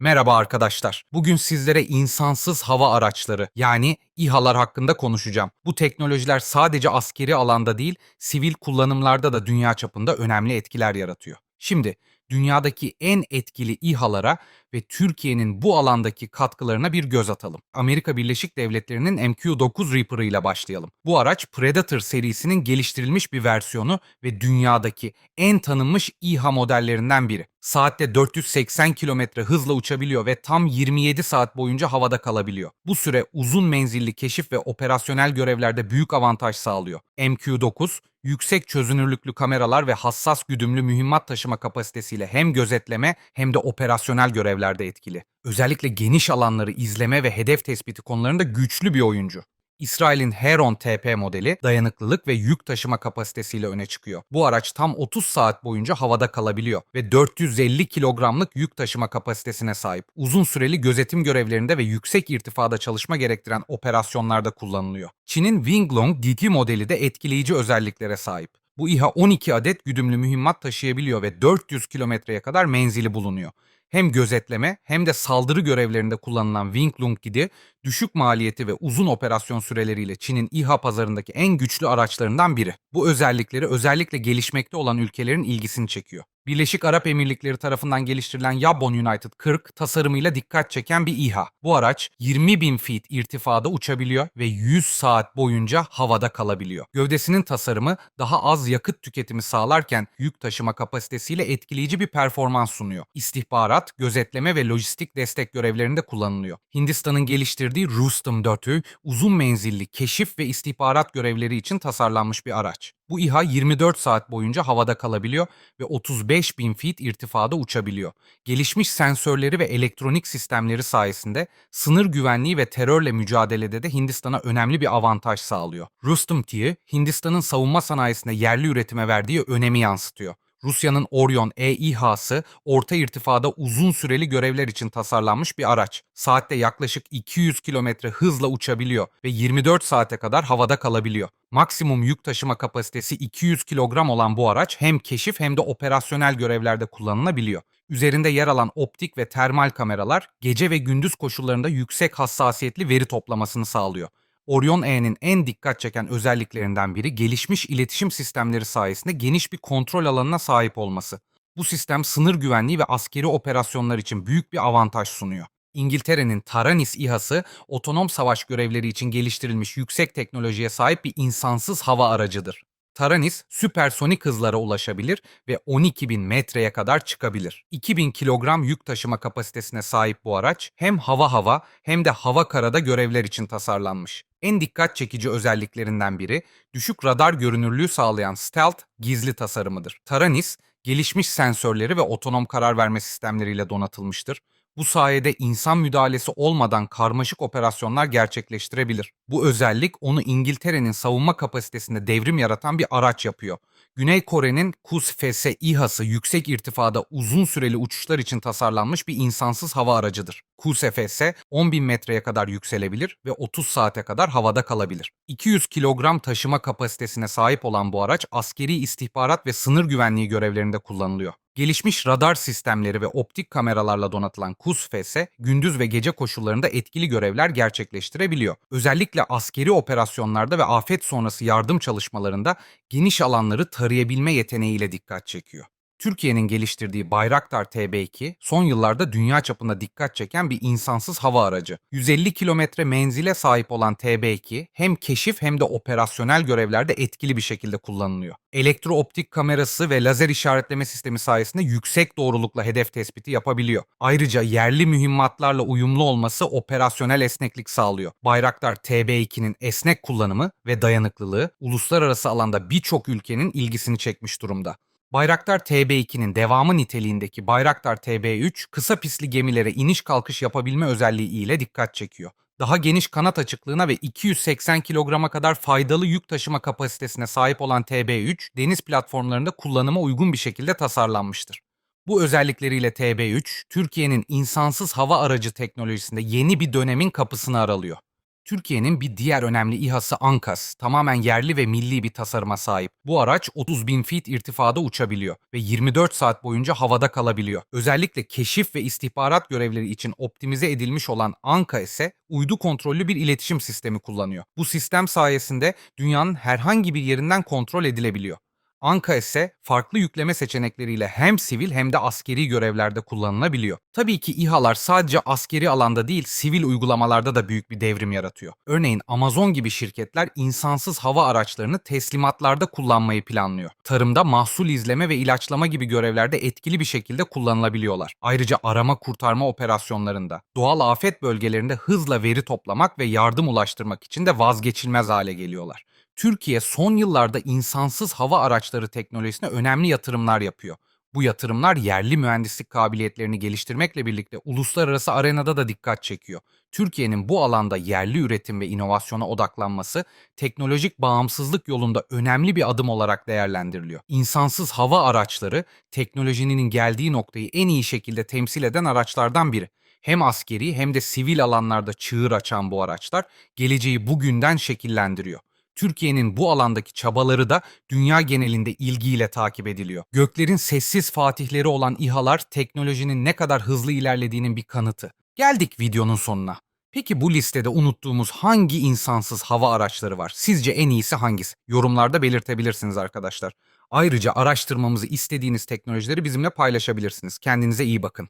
Merhaba arkadaşlar. Bugün sizlere insansız hava araçları yani İHA'lar hakkında konuşacağım. Bu teknolojiler sadece askeri alanda değil, sivil kullanımlarda da dünya çapında önemli etkiler yaratıyor. Şimdi dünyadaki en etkili İHA'lara ve Türkiye'nin bu alandaki katkılarına bir göz atalım. Amerika Birleşik Devletleri'nin MQ-9 Reaper ile başlayalım. Bu araç Predator serisinin geliştirilmiş bir versiyonu ve dünyadaki en tanınmış İHA modellerinden biri. Saatte 480 kilometre hızla uçabiliyor ve tam 27 saat boyunca havada kalabiliyor. Bu süre uzun menzilli keşif ve operasyonel görevlerde büyük avantaj sağlıyor. MQ-9 yüksek çözünürlüklü kameralar ve hassas güdümlü mühimmat taşıma kapasitesiyle hem gözetleme hem de operasyonel görevlerde etkili. Özellikle geniş alanları izleme ve hedef tespiti konularında güçlü bir oyuncu. İsrail'in Heron TP modeli dayanıklılık ve yük taşıma kapasitesiyle öne çıkıyor. Bu araç tam 30 saat boyunca havada kalabiliyor ve 450 kilogramlık yük taşıma kapasitesine sahip. Uzun süreli gözetim görevlerinde ve yüksek irtifada çalışma gerektiren operasyonlarda kullanılıyor. Çin'in Winglong DT modeli de etkileyici özelliklere sahip. Bu İHA 12 adet güdümlü mühimmat taşıyabiliyor ve 400 kilometreye kadar menzili bulunuyor. Hem gözetleme hem de saldırı görevlerinde kullanılan Winglong gidi düşük maliyeti ve uzun operasyon süreleriyle Çin'in İHA pazarındaki en güçlü araçlarından biri. Bu özellikleri özellikle gelişmekte olan ülkelerin ilgisini çekiyor. Birleşik Arap Emirlikleri tarafından geliştirilen Yabon United 40 tasarımıyla dikkat çeken bir İHA. Bu araç 20 bin feet irtifada uçabiliyor ve 100 saat boyunca havada kalabiliyor. Gövdesinin tasarımı daha az yakıt tüketimi sağlarken yük taşıma kapasitesiyle etkileyici bir performans sunuyor. İstihbarat, gözetleme ve lojistik destek görevlerinde kullanılıyor. Hindistan'ın geliştirdiği Rustum 4'ü uzun menzilli keşif ve istihbarat görevleri için tasarlanmış bir araç. Bu İHA 24 saat boyunca havada kalabiliyor ve 35 bin feet irtifada uçabiliyor. Gelişmiş sensörleri ve elektronik sistemleri sayesinde sınır güvenliği ve terörle mücadelede de Hindistan'a önemli bir avantaj sağlıyor. Rustum T, Hindistan'ın savunma sanayisinde yerli üretime verdiği önemi yansıtıyor. Rusya'nın Orion E İHA'sı orta irtifada uzun süreli görevler için tasarlanmış bir araç. Saatte yaklaşık 200 kilometre hızla uçabiliyor ve 24 saate kadar havada kalabiliyor. Maksimum yük taşıma kapasitesi 200 kilogram olan bu araç hem keşif hem de operasyonel görevlerde kullanılabiliyor. Üzerinde yer alan optik ve termal kameralar gece ve gündüz koşullarında yüksek hassasiyetli veri toplamasını sağlıyor. Orion E'nin en dikkat çeken özelliklerinden biri gelişmiş iletişim sistemleri sayesinde geniş bir kontrol alanına sahip olması. Bu sistem sınır güvenliği ve askeri operasyonlar için büyük bir avantaj sunuyor. İngiltere'nin Taranis İHA'sı otonom savaş görevleri için geliştirilmiş yüksek teknolojiye sahip bir insansız hava aracıdır. Taranis süpersonik hızlara ulaşabilir ve 12.000 metreye kadar çıkabilir. 2000 kilogram yük taşıma kapasitesine sahip bu araç hem hava hava hem de hava karada görevler için tasarlanmış. En dikkat çekici özelliklerinden biri düşük radar görünürlüğü sağlayan stealth gizli tasarımıdır. Taranis gelişmiş sensörleri ve otonom karar verme sistemleriyle donatılmıştır. Bu sayede insan müdahalesi olmadan karmaşık operasyonlar gerçekleştirebilir. Bu özellik onu İngiltere'nin savunma kapasitesinde devrim yaratan bir araç yapıyor. Güney Kore'nin KUS-FS İHA'sı yüksek irtifada uzun süreli uçuşlar için tasarlanmış bir insansız hava aracıdır. KUS-FS 10.000 metreye kadar yükselebilir ve 30 saate kadar havada kalabilir. 200 kilogram taşıma kapasitesine sahip olan bu araç askeri istihbarat ve sınır güvenliği görevlerinde kullanılıyor. Gelişmiş radar sistemleri ve optik kameralarla donatılan KUS-FS, gündüz ve gece koşullarında etkili görevler gerçekleştirebiliyor. Özellikle askeri operasyonlarda ve afet sonrası yardım çalışmalarında geniş alanları tarayabilme yeteneğiyle dikkat çekiyor. Türkiye'nin geliştirdiği Bayraktar TB2 son yıllarda dünya çapında dikkat çeken bir insansız hava aracı. 150 kilometre menzile sahip olan TB2 hem keşif hem de operasyonel görevlerde etkili bir şekilde kullanılıyor. Elektrooptik kamerası ve lazer işaretleme sistemi sayesinde yüksek doğrulukla hedef tespiti yapabiliyor. Ayrıca yerli mühimmatlarla uyumlu olması operasyonel esneklik sağlıyor. Bayraktar TB2'nin esnek kullanımı ve dayanıklılığı uluslararası alanda birçok ülkenin ilgisini çekmiş durumda. Bayraktar TB2'nin devamı niteliğindeki Bayraktar TB3 kısa pisli gemilere iniş kalkış yapabilme özelliği ile dikkat çekiyor. Daha geniş kanat açıklığına ve 280 kilograma kadar faydalı yük taşıma kapasitesine sahip olan TB3 deniz platformlarında kullanıma uygun bir şekilde tasarlanmıştır. Bu özellikleriyle TB3 Türkiye'nin insansız hava aracı teknolojisinde yeni bir dönemin kapısını aralıyor. Türkiye'nin bir diğer önemli İHA'sı Ankas. Tamamen yerli ve milli bir tasarıma sahip. Bu araç 30 bin feet irtifada uçabiliyor ve 24 saat boyunca havada kalabiliyor. Özellikle keşif ve istihbarat görevleri için optimize edilmiş olan Anka ise uydu kontrollü bir iletişim sistemi kullanıyor. Bu sistem sayesinde dünyanın herhangi bir yerinden kontrol edilebiliyor. Anka ise farklı yükleme seçenekleriyle hem sivil hem de askeri görevlerde kullanılabiliyor. Tabii ki İHA'lar sadece askeri alanda değil, sivil uygulamalarda da büyük bir devrim yaratıyor. Örneğin Amazon gibi şirketler insansız hava araçlarını teslimatlarda kullanmayı planlıyor. Tarımda mahsul izleme ve ilaçlama gibi görevlerde etkili bir şekilde kullanılabiliyorlar. Ayrıca arama kurtarma operasyonlarında, doğal afet bölgelerinde hızla veri toplamak ve yardım ulaştırmak için de vazgeçilmez hale geliyorlar. Türkiye son yıllarda insansız hava araçları teknolojisine önemli yatırımlar yapıyor. Bu yatırımlar yerli mühendislik kabiliyetlerini geliştirmekle birlikte uluslararası arenada da dikkat çekiyor. Türkiye'nin bu alanda yerli üretim ve inovasyona odaklanması teknolojik bağımsızlık yolunda önemli bir adım olarak değerlendiriliyor. İnsansız hava araçları teknolojinin geldiği noktayı en iyi şekilde temsil eden araçlardan biri. Hem askeri hem de sivil alanlarda çığır açan bu araçlar geleceği bugünden şekillendiriyor. Türkiye'nin bu alandaki çabaları da dünya genelinde ilgiyle takip ediliyor. Göklerin sessiz fatihleri olan İHA'lar teknolojinin ne kadar hızlı ilerlediğinin bir kanıtı. Geldik videonun sonuna. Peki bu listede unuttuğumuz hangi insansız hava araçları var? Sizce en iyisi hangisi? Yorumlarda belirtebilirsiniz arkadaşlar. Ayrıca araştırmamızı istediğiniz teknolojileri bizimle paylaşabilirsiniz. Kendinize iyi bakın.